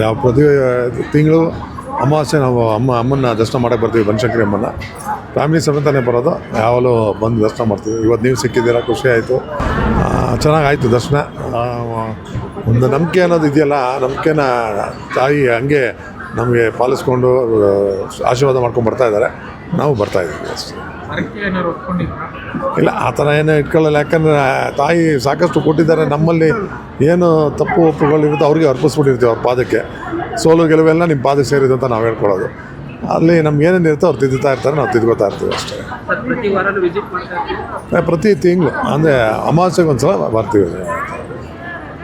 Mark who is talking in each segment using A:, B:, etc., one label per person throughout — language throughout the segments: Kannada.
A: ಯಾವ ಪ್ರತಿ ತಿಂಗಳು ಅಮಾವಾಸ್ಯೆ ನಾವು ಅಮ್ಮ ಅಮ್ಮನ ದರ್ಶನ ಮಾಡಕ್ಕೆ ಬರ್ತೀವಿ ಬನಶಂಕರಿ ಅಮ್ಮನ ಫ್ಯಾಮಿಲಿ ಸಮೇತನೇ ಬರೋದು. ಯಾವಾಗಲೂ ಬಂದು ದರ್ಶನ ಮಾಡ್ತೀವಿ. ಇವತ್ತು ನೀವು ಸಿಕ್ಕಿದ್ದೀರ, ಖುಷಿ ಆಯಿತು. ಚೆನ್ನಾಗಾಯಿತು ದರ್ಶನ. ಒಂದು ನಂಬಿಕೆ ಅನ್ನೋದು ಇದೆಯಲ್ಲ ನಂಬಿಕೆನ ತಾಯಿ ಹಂಗೆ ನಮಗೆ ಪಾಲಿಸ್ಕೊಂಡು ಆಶೀರ್ವಾದ ಮಾಡ್ಕೊಂಡು ಬರ್ತಾ ಇದ್ದಾರೆ. ನಾವು ಬರ್ತಾ ಇದ್ದೀವಿ ಅಷ್ಟೇ. ಇಲ್ಲ ಆ ಥರ ಏನೂ ಇಟ್ಕೊಳ್ಳಲ್ಲ. ಯಾಕಂದರೆ ತಾಯಿ ಸಾಕಷ್ಟು ಕೊಟ್ಟಿದ್ದಾರೆ. ನಮ್ಮಲ್ಲಿ ಏನು ತಪ್ಪು ಒಪ್ಪುಗಳಿರುತ್ತೆ ಅವ್ರಿಗೆ ಅರ್ಪಿಸ್ಬಿಟ್ಟಿರ್ತೀವಿ ಅವ್ರ ಪಾದಕ್ಕೆ. ಸೋಲು ಗೆಲುವೆಲ್ಲ ನಿಮ್ಮ ಪಾದಕ್ಕೆ ಸೇರಿದೆ ಅಂತ ನಾವು ಹೇಳ್ಕೊಳ್ಳೋದು. ಅಲ್ಲಿ ನಮ್ಗೆ ಏನೇನು ಇರುತ್ತೋ ಅವ್ರು ತಿದ್ದುತ್ತಾ ಇರ್ತಾರೆ ನಾವು ತಿದ್ಕೋತಾ ಇರ್ತೀವಿ ಅಷ್ಟೇ.
B: ಪ್ರತಿ
A: ತಿಂಗಳು ಅಂದರೆ ಅಮಾವಾಸ್ಯೆಗೆ ಒಂದು ಸಲ ಬರ್ತೀವಿ.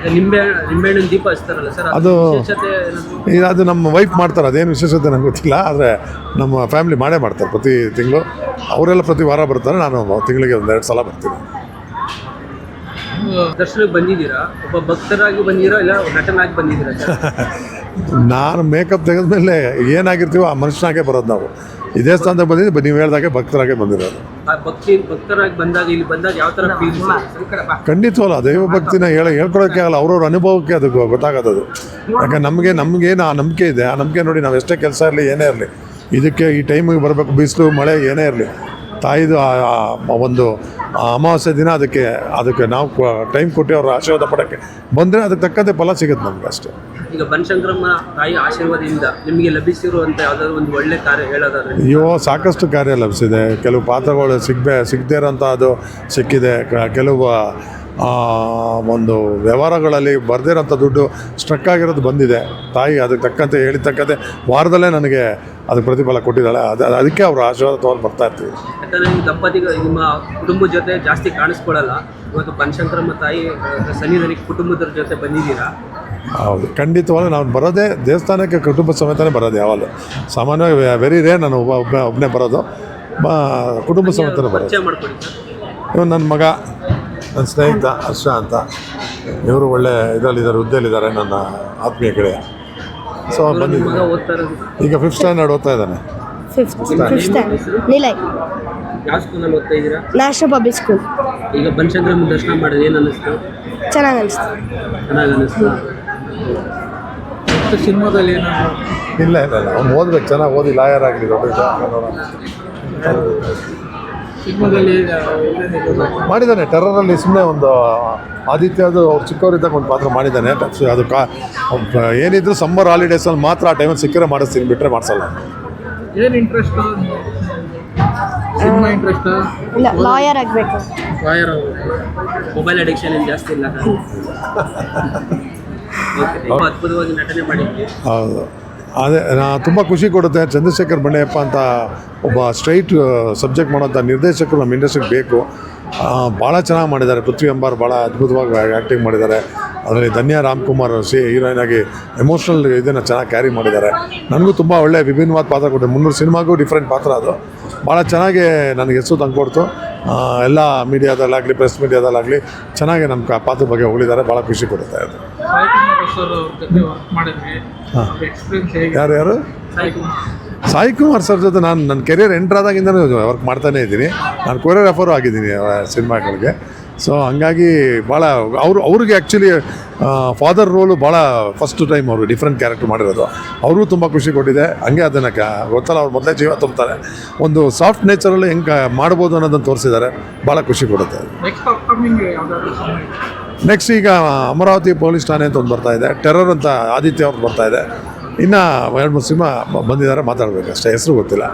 B: ನಿಂಬೆ ನಿಂಬೆಹಣ್ಣಿನ ದೀಪ ಹಚ್ತಾರಲ್ಲ ಸರ್
A: ಅದು-
B: ವಿಶೇಷತೆ ಏನಾದ್ರು?
A: ಈಗ ಅದು ನಮ್ಮ ವೈಫ್ ಮಾಡ್ತಾರೆ ಅದೇನು ವಿಶೇಷತೆ ನಂಗೆ ಗೊತ್ತಿಲ್ಲ ಆದರೆ ನಮ್ಮ ಫ್ಯಾಮಿಲಿ ಮಾಡೇ ಮಾಡ್ತಾರೆ ಪ್ರತಿ ತಿಂಗಳು. ಅವರೆಲ್ಲ ಪ್ರತಿ ವಾರ ಬರ್ತಾರೆ ನಾನು ತಿಂಗಳಿಗೆ ಒಂದೆರಡು ಸಲ ಬರ್ತೀನಿ.
B: ನೀವು ದರ್ಶನಕ್ಕೆ ಬಂದಿದ್ದೀರಾ? ಒಬ್ಬ ಭಕ್ತರಾಗಿ ಬಂದಿರೋ ಇಲ್ಲ ನಟನಾಗಿ ಬಂದಿದ್ದೀರಾ ಸರ್?
A: ನಾನು ಮೇಕಪ್ ತೆಗೆದ್ಮೇಲೆ ಏನಾಗಿರ್ತೀವೋ ಆ ಮನುಷ್ಯನಾಗೆ ಬರೋದು ನಾವು. ಇದೇ ಸ್ಥಾನದಾಗ ಬಂದಿದ್ದು ನೀವು ಹೇಳ್ದಾಗೆ ಭಕ್ತರಾಗೆ ಬಂದಿರೋದು. ಖಂಡಿತವಲ್ಲ ದೈವ ಭಕ್ತಿನ ಹೇಳ ಹೇಳ್ಕೊಳಕ್ಕೆ ಆಗಲ್ಲ ಅವ್ರವ್ರ ಅನುಭವಕ್ಕೆ ಅದು ಗೊತ್ತಾಗೋದು ಯಾಕಂದ್ರೆ ನಮಗೆ ನಮಗೇನು ಆ ನಂಬಿಕೆ ಇದೆ. ಆ ನಂಬಿಕೆ ನೋಡಿ ನಾವು ಎಷ್ಟೇ ಕೆಲಸ ಇರಲಿ ಏನೇ ಇರಲಿ. ಇದಕ್ಕೆ ಈ ಟೈಮಿಗೆ ಬರಬೇಕು ಬಿಸಿಲು ಮಳೆ ಏನೇ ಇರಲಿ. ತಾಯಿದು ಒಂದು ಅಮಾವಾಸ್ಯೆ ದಿನ ಅದಕ್ಕೆ ಅದಕ್ಕೆ ನಾವು ಟೈಮ್ ಕೊಟ್ಟು ಅವ್ರ ಆಶೀರ್ವಾದ ಪಡೋಕ್ಕೆ ಬಂದರೆ ಅದಕ್ಕೆ ತಕ್ಕಂತೆ ಫಲ ಸಿಗುತ್ತೆ ನಮ್ಗೆ ಅಷ್ಟೇ.
B: ಈಗ ಬನಶಂಕರಮ್ಮ ತಾಯಿ ಆಶೀರ್ವಾದದಿಂದ ನಿಮಗೆ ಲಭಿಸಿರುವಂಥ ಯಾವುದಾದ್ರು ಒಂದು ಒಳ್ಳೆ ಕಾರ್ಯ ಹೇಳೋದಾದ್ರೆ?
A: ಅಯ್ಯೋ ಸಾಕಷ್ಟು ಕಾರ್ಯ ಲಭಿಸಿದೆ. ಕೆಲವು ಪಾತ್ರಗಳು ಸಿಗದೆ ಸಿಗದೇ ಇರೋಂಥ ಅದು ಸಿಕ್ಕಿದೆ ಕೆಲವು ಒಂದು ವ್ಯವಹಾರಗಳಲ್ಲಿ ಬರ್ದಿರೋಂಥ ದುಡ್ಡು ಸ್ಟ್ರಕ್ ಆಗಿರೋದು ಬಂದಿದೆ. ತಾಯಿ ಅದಕ್ಕೆ ತಕ್ಕಂತೆ ಹೇಳಿದ ತಕ್ಕಂತೆ ವಾರದಲ್ಲೇ ನನಗೆ ಅದಕ್ಕೆ ಪ್ರತಿಫಲ ಕೊಟ್ಟಿದ್ದಾಳೆ. ಅದು ಅದಕ್ಕೆ ಅವರು ಆಶೀರ್ವಾದ ತೊಗೊಂಡು ಬರ್ತಾ ಇರ್ತೀವಿ.
B: ಯಾಕಂದರೆ ನಿಮ್ಮ ದಂಪತಿಗಳು ನಿಮ್ಮ ಕುಟುಂಬದ ಜೊತೆ ಜಾಸ್ತಿ ಕಾಣಿಸ್ಕೊಳ್ಳಲ್ಲ ಇವತ್ತು ಬನಶಂಕರಮ್ಮ ತಾಯಿ ಸನ್ನಿಧಾನಕ್ಕೆ ಕುಟುಂಬದ ಜೊತೆ ಬಂದಿದ್ದೀರಾ?
A: ಹೌದು. ಖಂಡಿತವಾಗ್ಲೂ ನಾನು ಬರೋದೇ ದೇವಸ್ಥಾನಕ್ಕೆ ಕುಟುಂಬ ಸಮೇತನೇ ಬರೋದು ಯಾವಾಗಲೂ. ಸಾಮಾನ್ಯವಾಗಿ ವೆರಿ ರೇ ನಾನು ಒಬ್ಬ ಒಬ್ಬ ಒಬ್ಬನೇ ಬರೋದು. ಬ ಕುಟುಂಬ ಸಮೇತನೇ ಬರೋದು. ಇವನು ನನ್ನ ಮಗ ನನ್ನ ಸ್ನೇಹಿತ ಹರ್ಷ ಅಂತ. ಇವರು ಒಳ್ಳೆ ಇದರಲ್ಲಿದ್ದಾರೆ ಹುದ್ದೆಯಲ್ಲಿದ್ದಾರೆ ನನ್ನ ಆತ್ಮೀಯ ಗೆಳೆಯ. ಸೊ
B: ಮಗ
A: ಬಂದಿದ್ದೀನಿ ಈಗ ಫಿಫ್ತ್ ಸ್ಟ್ಯಾಂಡರ್ಡ್ ಓದ್ತಾ ಇದ್ದಾನೆ.
C: ಫಿಫ್ತ್ ಫಿಫ್ತ್ ಸ್ಟ್ಯಾಂಡರ್ಡ್ ನಿಲಯ್
B: ಯಾವ ಸ್ಕೂಲಲ್ಲಿ ಓದ್ತಾ ಇದ್ದೀರಾ?
C: ನ್ಯಾಷನಲ್ ಪಬ್ಲಿಕ್ ಸ್ಕೂಲ್
B: ಈಗ ಬನಶಂಕರಮ್ಮ ದರ್ಶನ ಮಾಡಿದ್ರೆ ಏನು ಅನ್ನಿಸ್ತು?
C: ಚೆನ್ನಾಗಿ ಅನಿಸ್ತು
B: ಚೆನ್ನಾಗಿ ಅನ್ನಿಸ್ತು? ಸಿನಿಮಾದಲ್ಲಿ ಏನಾದ್ರು?
A: ಇಲ್ಲ ಇಲ್ಲ ಇಲ್ಲ. ಅವ್ನು ಓದ್ಬೇಕು. ಚೆನ್ನಾಗಿ ಓದಿ ಲಾಯರ್ ಆಗಲಿ ದೊಡ್ಡ ಇದು ನೋಡೋಣ.
B: ಸಿನಿಮಾದಲ್ಲಿ
A: ಮಾಡಿದ್ದಾನೆ. ಟೆರರಲ್ಲಿ ಸುಮ್ಮನೆ ಒಂದು ಆದಿತ್ಯದು ಅವ್ರು ಚಿಕ್ಕವರಿದ್ದಾಗ ಒಂದು ಪಾತ್ರ ಮಾಡಿದ್ದಾನೆ. ಸೊ ಅದು ಕಾ ಏನಿದ್ರು ಸಮ್ಮರ್ ಹಾಲಿಡೇಸಲ್ಲಿ ಮಾತ್ರ ಆ ಟೈಮಲ್ಲಿ ಸಿಕ್ಕರೆ ಮಾಡಿಸ್ತೀನಿ. ಬಿಟ್ಟರೆ ಮಾಡಿಸಲ್ಲ.
B: ಏನು ಇಂಟ್ರೆಸ್ಟ್ ಸಿನಿಮಾ ಇಂಟ್ರೆಸ್ಟ್
C: ಇಲ್ಲ ಲಾಯರ್ ಆಗಬೇಕು.
B: ಲಾಯರ್ ಮೊಬೈಲ್ ಅಡಿಕ್ಷನ್ ಏನು ಜಾಸ್ತಿ ಇಲ್ಲ? ಅದ್ಭುತವಾಗಿ ನಟನೆ ಮಾಡಿದ್ವಿ
A: ಹೌದು. ಅದೇ ನಾ ತುಂಬ ಖುಷಿ ಕೊಡುತ್ತೆ. ಚಂದ್ರಶೇಖರ್ ಬಣ್ಣಯಪ್ಪ ಅಂತ ಒಬ್ಬ ಸ್ಟ್ರೈಟ್ ಸಬ್ಜೆಕ್ಟ್ ಮಾಡೋಂಥ ನಿರ್ದೇಶಕರು ನಮ್ಮ ಇಂಡಸ್ಟ್ರಿಗೆ ಬೇಕು. ಭಾಳ ಚೆನ್ನಾಗಿ ಮಾಡಿದ್ದಾರೆ. ಪೃಥ್ವಿ ಅಂಬಾರ್ ಭಾಳ ಅದ್ಭುತವಾಗಿ ಆ್ಯಕ್ಟಿಂಗ್ ಮಾಡಿದ್ದಾರೆ. ಅದರಲ್ಲಿ ಧನ್ಯ ರಾಮ್ಕುಮಾರ್ ಸಿ ಹೀರೋಯಿನ್ ಆಗಿ ಎಮೋಷ್ನಲ್ ಇದನ್ನು ಚೆನ್ನಾಗಿ ಕ್ಯಾರಿ ಮಾಡಿದ್ದಾರೆ. ನನಗೂ ತುಂಬ ಒಳ್ಳೆಯ ವಿಭಿನ್ನವಾದ ಪಾತ್ರ ಕೊಟ್ಟೆ ಮುನ್ನೂರು ಸಿನಿಮಾಗೂ ಡಿಫ್ರೆಂಟ್ ಪಾತ್ರ ಅದು. ಭಾಳ ಚೆನ್ನಾಗಿ ನನಗೆ ಹೆಸರು ತಂದು ಕೊಡ್ತು. ಆ, ಎಲ್ಲ ಮೀಡಿಯಾದಲ್ಲಾಗಲಿ ಪ್ರೆಸ್ ಮೀಡಿಯಾದಲ್ಲಾಗಲಿ ಚೆನ್ನಾಗಿ ನಮ್ಮ ಆ ಪಾತ್ರ ಬಗ್ಗೆ ಹೊಗಳಿದ್ದಾರೆ. ಭಾಳ ಖುಷಿ ಕೊಡುತ್ತೆ ಅದು.
B: ಸರ್ ಅವ್ರ ಜೊತೆ ವರ್ಕ್ ಮಾಡಿದ್ವಿ. ಎಕ್ಸ್ಪೀರಿಯನ್ಸ್ ಹೇಗೆ
A: ಯಾರು ಯಾರು?
B: ಸಾಯಿ ಕುಮಾರ್.
A: ಸಾಯಿ ಕುಮಾರ್ ಸರ್ ಜೊತೆ ನಾನು ನನ್ನ ಕೆರಿಯರ್ ಎಂಟ್ರ್ ಆದಾಗಿಂದ ವರ್ಕ್ ಮಾಡ್ತಾನೇ ಇದ್ದೀನಿ. ನಾನು ಕೊರಿಯೋಗ್ರಾಫರು ಆಗಿದ್ದೀನಿ ಸಿನಿಮಾಗಳಿಗೆ. ಸೊ ಹಂಗಾಗಿ ಭಾಳ ಅವರು ಅವ್ರಿಗೆ ಆ್ಯಕ್ಚುಲಿ ಫಾದರ್ ರೋಲು ಭಾಳ ಫಸ್ಟ್ ಟೈಮ್ ಅವರು ಡಿಫ್ರೆಂಟ್ ಕ್ಯಾರೆಕ್ಟರ್ ಮಾಡಿರೋದು. ಅವರು ತುಂಬ ಖುಷಿ ಕೊಟ್ಟಿದೆ. ಹಂಗೆ ಅದನ್ನು ಕ ಗೊತ್ತಲ್ಲ ಅವ್ರು ಮೊದಲೇ ಜೀವ ತುಂಬ್ತಾರೆ. ಒಂದು ಸಾಫ್ಟ್ ನೇಚರಲ್ಲಿ ಹೆಂಗೆ ಮಾಡ್ಬೋದು ಅನ್ನೋದನ್ನು ತೋರಿಸಿದ್ದಾರೆ. ಭಾಳ ಖುಷಿ ಕೊಡುತ್ತೆ.
B: ನೆಕ್ಸ್ಟ್
A: ಈಗ ಅಮರಾವತಿ ಪೊಲೀಸ್ ಠಾಣೆ ಅಂತ ಒಂದು ಬರ್ತಾ ಇದೆ. ಟೆರರ್ ಅಂತ ಆದಿತ್ಯ ಅವ್ರು ಬರ್ತಾ ಇದೆ. ಇನ್ನು, ಎರಡು ಮೂರು ಸಿನಿಮಾ ಬಂದಿದ್ದಾರೆ ಮಾತಾಡಬೇಕು ಅಷ್ಟೇ ಹೆಸರು ಗೊತ್ತಿಲ್ಲ.